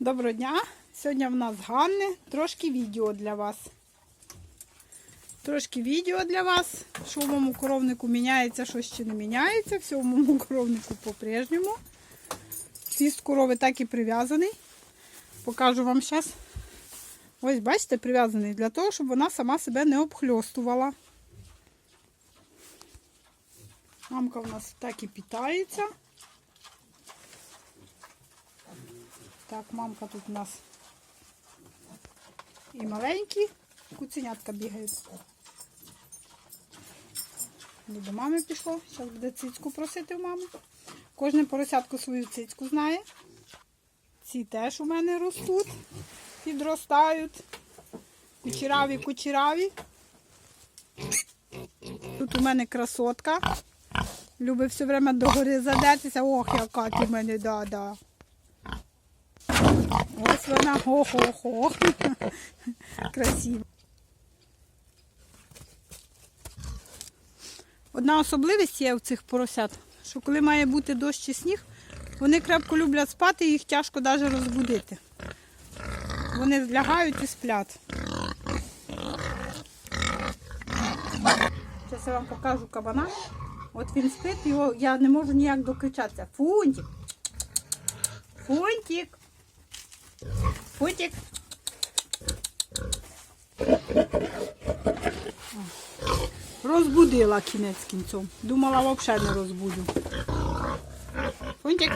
Доброго дня! Сьогодні в нас Ганни. Трошки відео для вас. Трошки відео для вас. Що в моєму коровнику міняється, що ще не міняється. Все в моєму коровнику по-прежньому. Хвіст корови так і прив'язаний. Покажу вам зараз. Ось, бачите, прив'язаний для того, щоб вона сама себе не обхльостувала. Мамка в нас так і питається. Так, мамка тут у нас і маленькі куценятка бігають. До мами пішло. Зараз буде цицьку просити в мами. Кожне поросятко свою цицьку знає. Ці теж у мене ростуть, підростають. Кучераві, кучераві. Тут у мене красотка. Любить все время до гори задертися. Ох, яка ти в мене, да-да. Ось вона, хо-хо-хо. Красиво. Одна особливість є у цих поросят, що коли має бути дощ чи сніг, вони крепко люблять спати і їх тяжко навіть розбудити. Вони лягають і сплять. Зараз я вам покажу кабана. От він спить, його я не можу ніяк докричатися. Фунтик. Фунтик. Фунтик. Розбудила кінець кінцем. Думала, взагалі не розбудю. Фунтик.